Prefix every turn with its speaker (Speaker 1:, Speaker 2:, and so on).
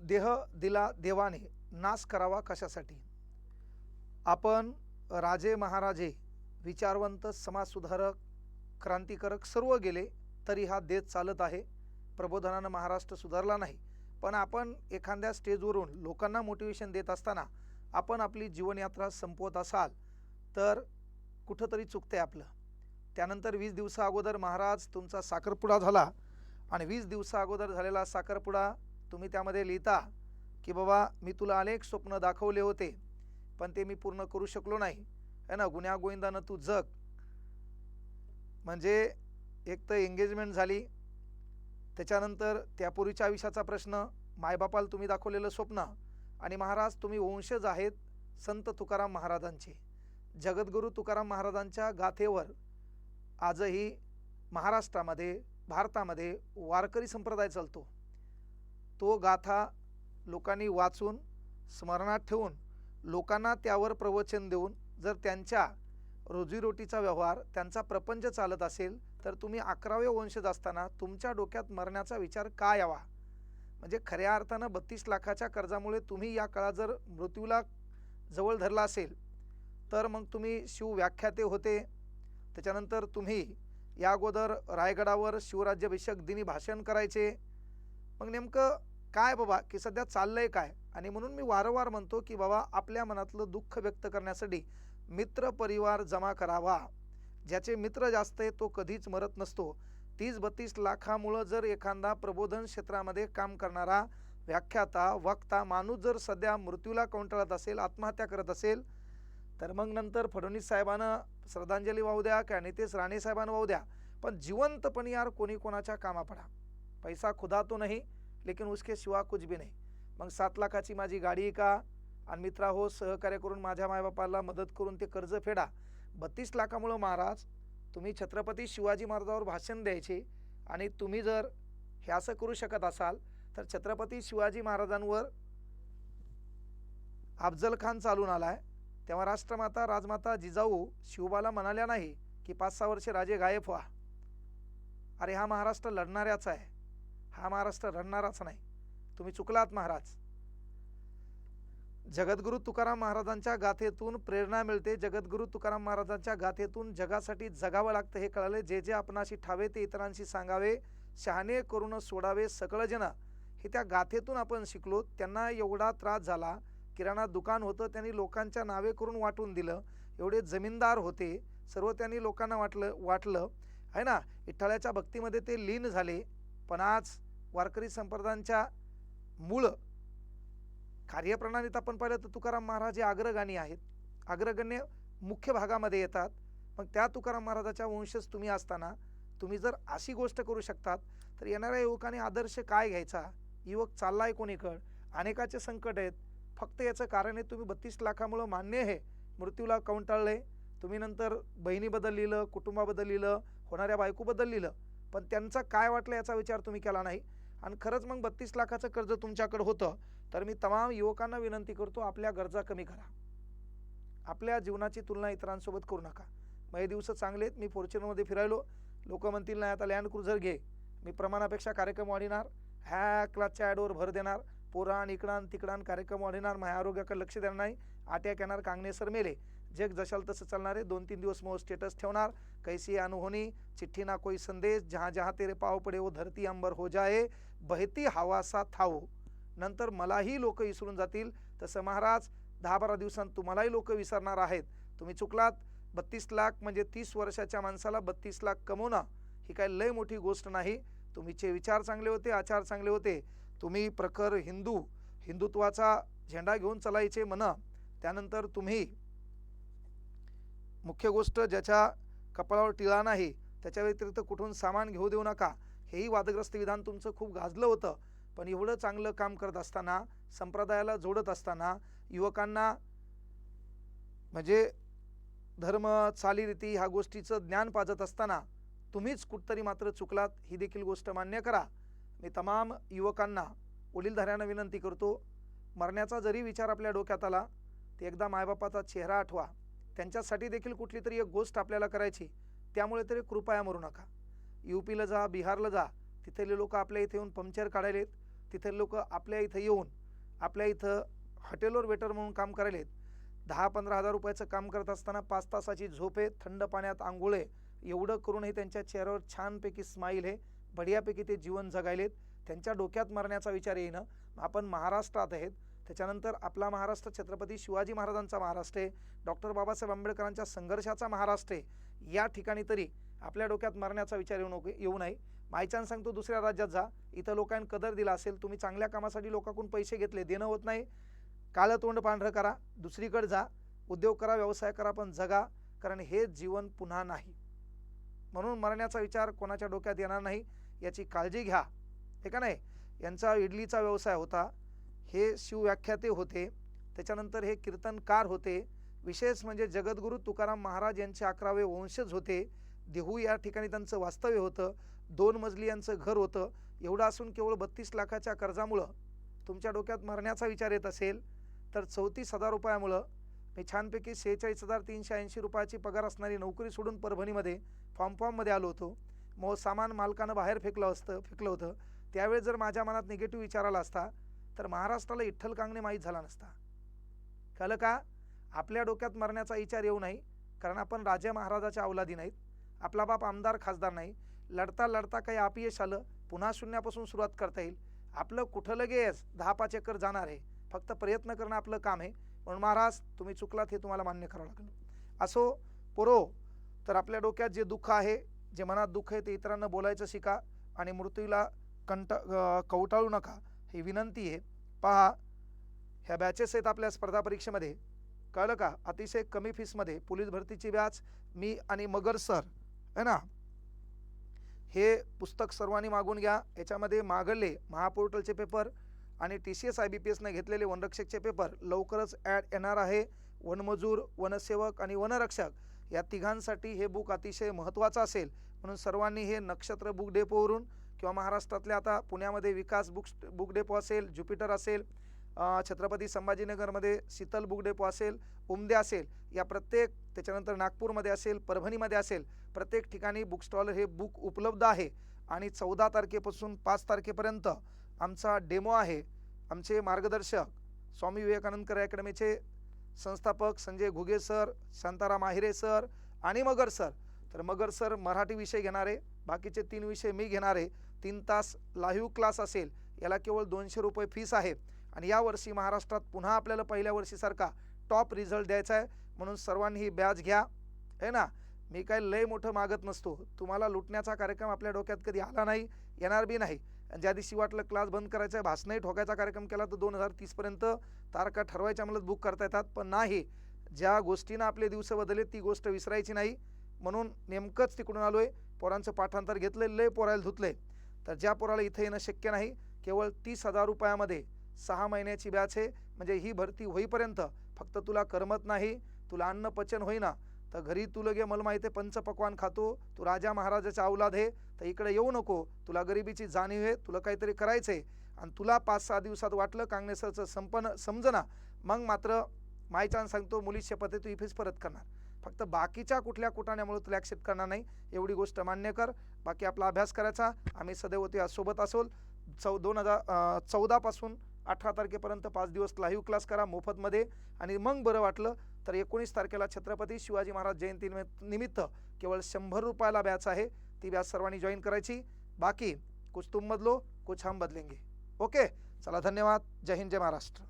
Speaker 1: देह दिला देवाने नाश करावा कशासाठी? आपण राजे महाराजे विचारवंत समाजसुधारक क्रांतिकारक सर्व गेले तरी हा देश चालत आहे. प्रबोधनानं महाराष्ट्र सुधारला नाही. पण आपण एखाद्या स्टेजवरून लोकांना मोटिवेशन देत असताना आपण आपली जीवनयात्रा संपवत असाल तर कुठंतरी चुकते आपलं. त्यानंतर वीस दिवसा अगोदर महाराज तुमचा साखरपुडा झाला आणि वीस दिवसा अगोदर झालेला साखरपुडा तुम्ही त्यामध्ये लिहिता की बाबा मी तुला अनेक स्वप्न दाखवले होते पण ते मी पूर्ण करू शकलो नाही. है ना? गुन्ह्या गोविंदानं तू जग. म्हणजे एक तर एंगेजमेंट झाली. त्याच्यानंतर त्यापूर्वीच्या आयुष्याचा प्रश्न मायबापाला तुम्ही दाखवलेलं स्वप्न आणि महाराज तुम्ही वंशज आहेत संत तुकाराम महाराजांचे. जगद्गुरू तुकाराम महाराजांच्या गाथेवर आजही महाराष्ट्रामध्ये भारतामध्ये वारकरी संप्रदाय चालतो. तो गाथा लोकांनी वाचून स्मरणात ठेवून लोकांना त्यावर प्रवचन देऊन जर त्यांच्या रोजीरोटीचा व्यवहार त्यांचा प्रपंच चालत असेल तर तुम्ही अकरावे वंशज असताना तुमच्या डोक्यात मरण्याचा विचार का यावा? म्हणजे खऱ्या अर्थानं बत्तीस लाखाच्या कर्जामुळे तुम्ही या काळात जर मृत्यूला जवळ धरला असेल तर मग तुम्ही शिव व्याख्याते होते. त्याच्यानंतर तुम्ही या अगोदर रायगडावर शिवराज्याभिषेक दिनी भाषण करायचे. मग नेमकं काय बाबा की सध्या चाललंय काय? आणि म्हणून मी वारंवार म्हणतो की बाबा आपल्या मनातलं दुःख व्यक्त करण्यासाठी मित्र परिवार जमा करावा. ज्याचे मित्र जास्त आहे तो कधीच मरत नसतो. तीस बत्तीस लाखामुळं जर एखादा प्रबोधन क्षेत्रामध्ये काम करणारा व्याख्याता वक्ता माणूस जर सध्या मृत्यूला कंटाळत असेल आत्महत्या करत असेल तर मग नंतर फडणवीस साहेबानं श्रद्धांजली वाहू द्या की नितेश राणे साहेबांना वाहू द्या. पण जिवंतपणी यार कोणी कोणाच्या कामा पडा पैसा खुदा तो नाही. लेकिन उसके शिवा कुछ भी नाही। मग सात लाखाची माझी गाडी का आणि मित्रा हो सहकार्य करून माझ्या मायबापाला मदत करून ते कर्ज फेडा. बत्तीस लाखामुळं महाराज तुम्ही छत्रपती शिवाजी महाराजावर भाषण द्यायचे आणि तुम्ही जर हे असं करू शकत असाल तर छत्रपती शिवाजी महाराजांवर अफजल खान चालून आलाय. तेव्हा राष्ट्रमाता राजमाता जिजाऊ शिवबाला म्हणाल्या नाही की पाच सहा वर्षे राजे गायब व्हा. अरे हा महाराष्ट्र लढणाऱ्याचा आहे. हा महाराष्ट्र रडणाराच नाही. तुम्ही चुकलात महाराज. जगद्गुरू तुकाराम महाराजांच्या गाथेतून प्रेरणा मिळते. जगद्गुरू तुकाराम महाराजांच्या गाथेतून जगासाठी जगावं लागतं हे कळाले. जे जे आपणाशी ठावे ते इतरांशी सांगावे शहाणे करून सोडावे सकळ हे त्या गाथेतून आपण शिकलो. त्यांना एवढा त्रास झाला. किराणा दुकान होतं. त्यांनी लोकांच्या नावे करून वाटून दिलं. एवढे जमीनदार होते. सर्व त्यांनी लोकांना वाटलं वाटलं. आहे ना? विठ्ठलाच्या भक्तीमध्ये ते लीन झाले. पण आज वारकरी संप्रदायांच्या मूळ कार्यप्रणालीत आपण पाहिलं तर तुकाराम महाराज हे अग्रगाणी आहेत. अग्रगण्य मुख्य भागामध्ये येतात. मग त्या तुकाराम महाराजाच्या वंशज तुम्ही असताना तुम्ही जर अशी गोष्ट करू शकतात तर येणाऱ्या युवकाने आदर्श काय घ्यायचा? युवक चालला आहे कोणीकड? अनेकाचे संकट आहेत. फक्त याचं कारण आहे तुम्ही बत्तीस लाखामुळं मान्य आहे. मृत्यूला कवंटाळले तुम्ही नंतर बहिणीबद्दल लिहिलं कुटुंबाबद्दल लिहिलं होणाऱ्या बायकोबद्दल लिहिलं पण त्यांचा काय वाटलं याचा विचार तुम्ही केला नाही. आणि खरंच मग बत्तीस लाखाचं कर्ज तुमच्याकडे होतं तर मी तमाम युवकांना विनंती करतो आपल्या गरजा कमी करा. आपल्या जीवनाची तुलना इतरांसोबत करू नका. मग हे दिवस चांगले आहेत. मी फॉर्च्युनरमध्ये फिरायलो. लोक म्हणतील नाही आता लँड क्रुझर घे. मी प्रमाणापेक्षा कार्यक्रम वाढणार. ह्या क्लासच्या ॲडवर भर देणार. पुराण इकडान तिकडान कार्यक्रम वाढणार. माझ्या आरोग्याकडे लक्ष देणार नाही. आट्याक येणार कांगणेसर मेले. जग जशाल तसं चालणार आहे. दोन तीन दिवस मग स्टेटस ठेवणार. कैसी अनहोनी चिठ्ठी ना कोई संदेश जहाँ जहाँ तेरे पाव पडे वो धरती अंबर हो जाए बहती हवासा थाओ। नंतर मलाही लोक विसरून जातील तसं महाराज दहा बारा दिवसांत तुम्हालाही लोक विसरणार आहेत. तुम्ही चुकलात बत्तीस लाख म्हणजे तीस वर्षाच्या माणसाला बत्तीस लाख कमवणं ही काही लय मोठी गोष्ट नाही. तुमचे विचार चांगले होते आचार चांगले होते. तुम्ही प्रखर हिंदू हिंदुत्वाचा झेंडा घेऊन चालायचे म्हणा. त्यानंतर तुम्ही मुख्य गोष्ट ज्याच्या कपाळावर टिळा नाही त्याच्या व्यतिरिक्त कुठून सामान घेऊ देऊ नका. हेही वादग्रस्त विधान तुमचं खूप गाजलं होतं. पण एवढं चांगलं काम करत असताना संप्रदायाला जोडत असताना युवकांना म्हणजे धर्म चालीरीती ह्या गोष्टीचं ज्ञान पाजत असताना तुम्हीच कुठतरी मात्र चुकलात ही देखील गोष्ट मान्य करा. मी तमाम युवकांना वडीलधाऱ्यांना विनंती करतो मरण्याचा जरी विचार आपल्या डोक्यात आला ते एकदा मायबापाचा चेहरा आठवा. त्यांच्यासाठी देखील कुठली तरी एक गोष्ट आपल्याला करायची. त्यामुळे तरी कृपया मरू नका. यू पीला जा बिहारला जा. तिथले लोक आपल्या इथे येऊन पंक्चर काढायलेत. तिथे लोक आपल्या इथं येऊन आपल्या इथं हॉटेलवर वेटर म्हणून काम करायलेत. दहा पंधरा हजार रुपयाचं काम करत असताना पाच तासाची झोप आहे थंड पाण्यात आंघोळे एवढं करूनही त्यांच्या चेहऱ्यावर छानपैकी स्माईल आहे. बढियापैकी ते जीवन जगायलेत. त्यांच्या डोक्यात मरण्याचा विचार येईनं. आपण महाराष्ट्रात आहेत. त्याच्यानंतर आपला महाराष्ट्र छत्रपती शिवाजी महाराजांचा महाराष्ट्र आहे. डॉक्टर बाबासाहेब आंबेडकरांच्या संघर्षाचा महाराष्ट्र आहे. या ठिकाणी तरी आपल्या डोक्यात मरण्याचा विचार येऊ नको येऊ नये. मायचान सांगतो दुसऱ्या राज्यात जा. इथं लोकांनी कदर दिला असेल तुम्ही चांगल्या कामासाठी लोकांकडून पैसे घेतले देणं होत नाही. कालं तोंड पांढरं करा दुसरीकडे जा. उद्योग करा व्यवसाय करा पण जगा कारण हे जीवन पुन्हा नाही. म्हणून मरण्याचा विचार कोणाच्या डोक्यात येणार नाही याची काळजी घ्या. हे का नाही? यांचा इडलीचा व्यवसाय होता. हे शिवव्याख्याते होते. त्याच्यानंतर हे कीर्तनकार होते. विशेष म्हणजे जगद्गुरू तुकाराम महाराज यांचे अकरावे वंशज होते. देहू या ठिकाणी त्यांचं वास्तव्य होतं. दोन मजली यांचं घर होतं. एवढं असून केवळ बत्तीस लाखाच्या कर्जामुळं तुमच्या डोक्यात मरण्याचा विचार येत असेल तर चौतीस हजार रुपयामुळं. मी छानपैकी शेहेचाळीस हजार तीनशे ऐंशी रुपयाची पगार असणारी नोकरी सोडून परभणीमध्ये फॉर्म फॉर्ममध्ये आलो होतो. मग सामान मालकानं बाहेर फेकलं असतं फेकलं होतं. त्यावेळेस जर माझ्या मनात निगेटिव्ह विचार आला असता तर महाराष्ट्राला इठ्ठल कांगणे माहीत झाला नसता. कळलं का? आपल्या डोक्यात मरण्याचा विचार येऊ नाही कारण आपण राजे महाराजाच्या अवलादी नाहीत. आपला बाप आमदार खासदार नाही. लढता लढता काही अपयश आलं पुन्हा शून्यापासून सुरुवात करता येईल. आपलं कुठं लगेच दहा पाच एकर जाणार आहे? फक्त प्रयत्न करणं आपलं काम आहे. म्हणून महाराज तुम्ही चुकलात हे तुम्हाला मान्य करावं लागलं. असो पोरो तर आपल्या डोक्यात जे दुःख आहे जे मनात दुःख आहे ते इतरांना बोलायचं शिका आणि मृत्यूला कंट कवटाळू नका. ही विनंती आहे. पहा ह्या बॅचेस आहेत आपल्या स्पर्धा परीक्षेमध्ये. कळलं का? अतिशय कमी फीसमध्ये पोलीस भरतीची बॅच मी आणि मगर सर है ना? हे पुस्तक सर्वांनी मागून घ्या. याच्यामध्ये मागले महापोर्टलचे पेपर आणि T C S I B P एसने घेतलेले वनरक्षकचे पेपर लवकरच ॲड येणार आहे. वनमजूर वनसेवक आणि वनरक्षक या तिघांसाठी हे बुक अतिशय महत्त्वाचं असेल. म्हणून सर्वांनी हे नक्षत्र बुक डेपोवरून किंवा महाराष्ट्रातल्या आता पुण्यामध्ये विकास बुक बुक डेपो असेल ज्युपिटर असेल छत्रपती संभाजीनगरमध्ये शीतल बुक डेपो असेल उमदे असेल या प्रत्येक त्याच्यानंतर नागपूरमध्ये असेल परभणीमध्ये असेल प्रत्येक ठिकाणी बुक स्टॉल हे बुक उपलब्ध आहे. आणि चौदा तारखेपासून पाच तारखेपर्यंत आमचा डेमो आहे. आमचे मार्गदर्शक स्वामी विवेकानंदकर अकॅडमीचे संस्थापक संजय घुगे सर शांताराम आहिरे सर आणि मगर सर तर मगर सर मराठी विषय घेणारे बाकीचे तीन विषय मी घेणार आहे तीन तास लाईव्ह क्लास असेल याला केवळ दोनशे रुपये फीस आहे. आणि यावर्षी महाराष्ट्रात पुन्हा आपल्याला पहिल्या वर्षीसारखा टॉप रिझल्ट द्यायचा आहे. म्हणून सर्वांनी ही बॅच घ्या. है ना? मी काय लय मोठं मागत नसतो. तुम्हाला लुटण्याचा कार्यक्रम आपल्या डोक्यात कधी आला नाही येणार बी नाही. आणि ज्या दिवशी वाटलं क्लास बंद करायचा आहे भाषणही ठोकायचा कार्यक्रम केला तर दोन हजार तीसपर्यंत तारखा ठरवायच्या मला बुक करता येतात. पण नाही. ज्या गोष्टीनं आपले दिवस बदलले ती गोष्ट विसरायची नाही. म्हणून नेमकंच तिकडून आलो आहे पोरांचं पाठांतर घेतलं लय पोरायला धुतलंय. तर ज्या पोराला इथं येणं शक्य नाही केवळ तीस हजार रुपयामध्ये सहा महिन्याची बॅच आहे. म्हणजे ही भरती होईपर्यंत फक्त तुला करमत नाही तुला अन्न पचन होईना. तर घरी तू लगे मला माहिती आहे पंचपक्वान खातो तू राजा महाराजाचा अवलाद आहे. तर इकडे येऊ नको तुला गरिबीची जाणीव आहे तुला काहीतरी करायचं आहे आणि तुला पाच सहा दिवसात वाटलं काँग्रेसचं संपन्न समजना. मग मात्र मायचान सांगतो मुलीच्या शपथ आहे तू ही फीस परत करणार. फक्त बाकीच्या कुठल्या कुटाण्यामुळे तुला ॲक्सेप्ट करणार नाही एवढी गोष्ट मान्य कर. बाकी आपला अभ्यास करायचा. आम्ही सदैव ते सोबत असोल. चौ दोन हजार चौदापासून अठरा तारखेपर्यंत पाच दिवस लाईव्ह क्लास करा मोफतमध्ये. आणि मग बरं वाटलं तर एकोणीस तारखेला छत्रपती शिवाजी महाराज जयंती निमित्त केवळ शंभर रुपयाला बॅच आहे. ती बॅच सर्वांनी जॉईन करायची. बाकी कुछ तुम बदलो कुछ हम बदलेंगे. ओके चला धन्यवाद. जय हिंद जय महाराष्ट्र.